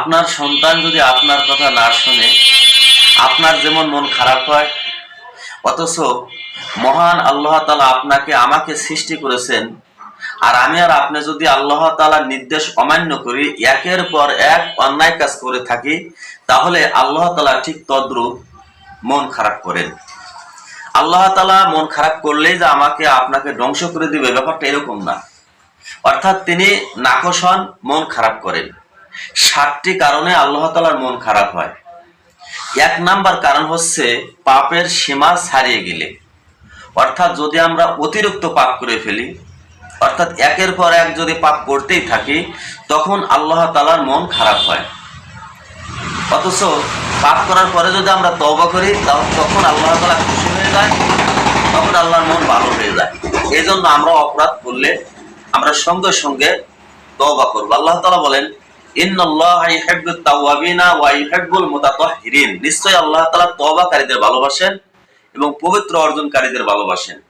আপনার সন্তান যদি আপনার কথা না শোনে, আপনার যেমন মন খারাপ হয়, অথচ মহান আল্লাহ তালা আপনাকে আমাকে সৃষ্টি করেছেন, আর আমি আর আপনি যদি আল্লাহ তালার নির্দেশ অমান্য করি, একের পর এক অন্যায় কাজ করে থাকি, তাহলে আল্লাহ তালা ঠিক তদ্রুপ মন খারাপ করেন। আল্লাহ তালা মন খারাপ করলেই যে আমাকে, আপনাকে ধ্বংস করে দিবে, ব্যাপারটা এরকম না। অর্থাৎ তিনি নাকশ হন, মন খারাপ করেন। ষাটটি কারণে আল্লাহ তালার মন খারাপ হয়। এক নাম্বার কারণ হচ্ছে পাপের সীমা ছাড়িয়ে গেলে। অর্থাৎ যদি আমরা অতিরিক্ত পাপ করে ফেলি, অর্থাৎ একের পর এক যদি পাপ করতেই থাকি, তখন আল্লাহ তালার মন খারাপ হয়। অথচ পাপ করার পরে যদি আমরা তওবা করি তখন আল্লাহ তালা খুশি হয়ে যায়, তখন আল্লাহর মন ভালো হয়ে যায়। এই জন্য আমরা অপরাধ করলে আমরা সঙ্গে সঙ্গে তওবা করব। আল্লাহ তালা বলেন নিশ্চয় আল্লাহ তালা তবাকারীদের ভালোবাসেন এবং পবিত্র অর্জনকারীদের ভালোবাসেন।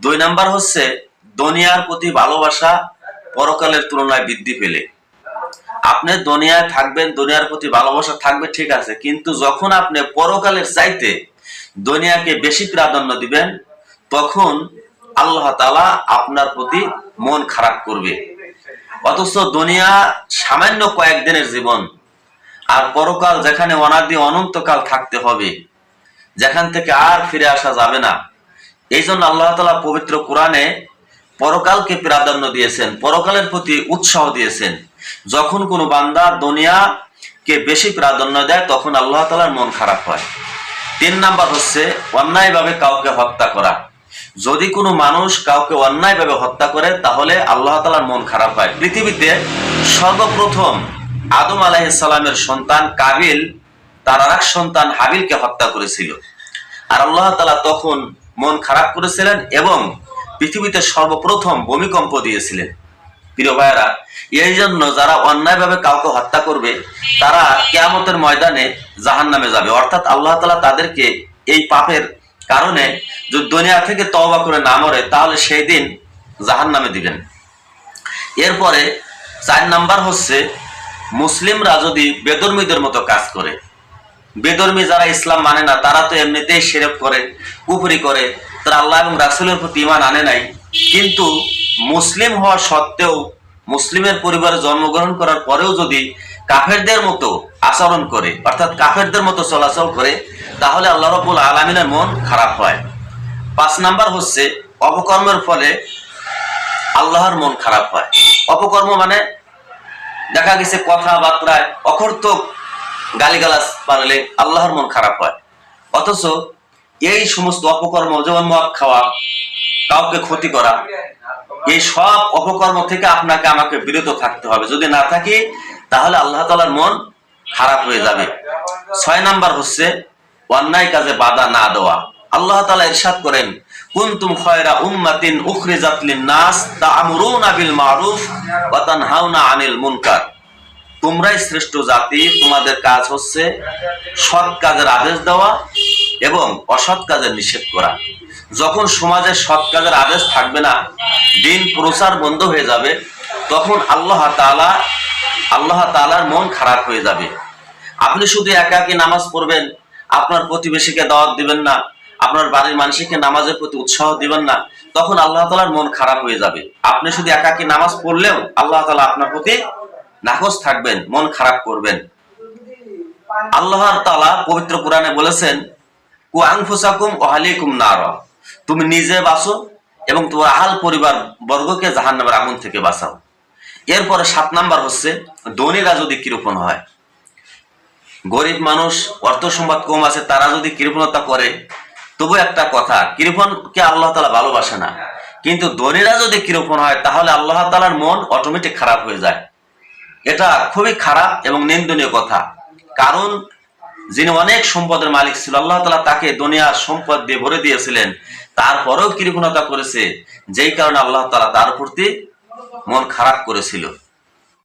দুই নাম্বার হচ্ছে, দুনিয়ার প্রতি ভালোবাসা পরকালের তুলনায় বৃদ্ধি পেলে। আপনি দুনিয়ায় থাকবেন, দুনিয়ার প্রতি ভালোবাসা থাকবে, ঠিক আছে, কিন্তু যখন আপনি পরকালের চাইতে দুনিয়াকে বেশি প্রাধান্য দিবেন, তখন আল্লাহ তালা আপনার প্রতি মন খারাপ করবে। অথচ দুনিয়া সামান্য কয়েকদিনের জীবন। আর পরকাল যেখানে অনাদি অনন্তকাল থাকতে হবে, যেখান থেকে আর ফিরে আসা যাবে না। এই জন্য আল্লাহ তালা পবিত্র কোরআনে পরকালকে প্রাধান্য দিয়েছেন, পরকালের প্রতি উৎসাহ দিয়েছেন। যখন কোনো বান্দা দুনিয়াকে বেশি প্রাধান্য দেয়, তখন আল্লাহ তালার মন খারাপ হয়। তিন নাম্বার হচ্ছে অন্যায়ভাবে কাউকে হত্যা করা। যদি কোনো মানুষ কাউকে অন্যায়ভাবে হত্যা করে, তাহলে আল্লাহ তালার মন খারাপ হয়। পৃথিবীতে সর্বপ্রথম আদম আলাহিসাল্লামের সন্তান কাবিল, তার আর সন্তান হাবিলকে হত্যা করেছিল। আর আল্লাহ তালা তখন মন খারাপ করেছিলেন এবং পৃথিবীতে সর্বপ্রথম ভূমিকম্প দিয়েছিলেন। প্রিয় ভাইয়েরা এই জন্য যারা অন্যায়ভাবে কাউকে হত্যা করবে, তারা কেয়ামতের ময়দানে জাহান নামে যাবে। অর্থাৎ আল্লাহ তালা তাদেরকে এই পাপের কারণে যদি দুনিয়া থেকে তওবা করে না মরে, তাহলে সেই দিন জাহান নামে দিবেন। এরপরে চার নাম্বার হচ্ছে, মুসলিমরা যদি বেদর্মীদের মতো কাজ করে, বেদর্মী যারা ইসলাম মানে না, তারা তো এমনিতেই সেরেপ করে, কুফরি করে, তারা আল্লাহ এবং রাসুলের প্রতি ইমান আনে নাই। কিন্তু মুসলিম হওয়া সত্ত্বেও, মুসলিমের পরিবারে জন্মগ্রহণ করার পরেও যদি কাফেরদের মতো আচরণ করে, অর্থাৎ কাফেরদের মতো চলাচল করে, তাহলে আল্লাহ রবুল আলমিনের মন খারাপ হয়। পাঁচ নাম্বার হচ্ছে, অপকর্মের ফলে আল্লাহর মন খারাপ হয়। অপকর্ম মানে দেখা গেছে কথাবার্তায় অকর্তক গালিগালাজ পারলে আল্লাহর মন খারাপ হয়। অথচ এই সমস্ত অপকর্ম, যেমন মদ খাওয়া, কাউকে ক্ষতি করা, এই সব অপকর্ম থেকে আপনাকে আমাকে বিরত থাকতে হবে। যদি না থাকি তাহলে আল্লাহ তালার মন খারাপ হয়ে যাবে। ছয় নাম্বার হচ্ছে, অন্যায় কাজে বাধা না দেওয়া। আল্লাহ তালা ইরশাদ করেন খয়রা উম্মাতিন লিন-নাস মারুফ আনিল মুনকার। তোমরাই শ্রেষ্ঠ জাতি, তোমাদের কাজ হচ্ছে সৎ কাজের আদেশ দেওয়া এবং অসৎ কাজের নিষেধ করা। যখন সমাজে সৎ কাজের আদেশ থাকবে না, দিন প্রচার বন্ধ হয়ে যাবে, তখন আল্লাহ তাআলা আল্লাহ তালার মন খারাপ হয়ে যাবে। আপনি শুধু একা একাকি নামাজ পড়বেন? আপনার প্রতিবেশীকে দাওয়াত দিবেন না। আপনার বাড়ির মানুষকে নামাজের প্রতি উৎসাহ দিবেন না। তখন আল্লাহ তালার মন খারাপ হয়ে যাবে। আপনি শুধু একাকি নামাজ পড়লেও আল্লাহ তালা আপনার প্রতি নাকচ থাকবেন, মন খারাপ করবেন। আল্লাহ তালা পবিত্র কোরআনে বলেছেন, কু আংফুসাকুম ওহালিকুম নার। তুমি নিজে বাঁচো এবং তোমার আহাল পরিবার বর্গকে জাহান নামের আগুন থেকে বাঁচাও। এরপরে সাত নাম্বার হচ্ছে ধনীরা যদি কিরূপণ হয়। গরিব মানুষ, অর্থ সম্পদ কম আছে, তারা যদি কৃপণতা করে, তবু একটা কথা, কৃপণকে আল্লাহ তালা ভালোবাসে না। কিন্তু ধনীরা যদি কৃপণ হয়, তাহলে আল্লাহ তালার মন অটোমেটিক খারাপ হয়ে যায়। এটা খুবই খারাপ এবং নিন্দনীয় কথা। কারণ যিনি অনেক সম্পদের মালিক ছিল, আল্লাহ তালা তাকে দুনিয়ার সম্পদ দিয়ে ভরে দিয়েছিলেন। তারপরেও কৃপণতা করেছে। যেই কারণে আল্লাহ তালা তার প্রতি মন খারাপ করেছিল।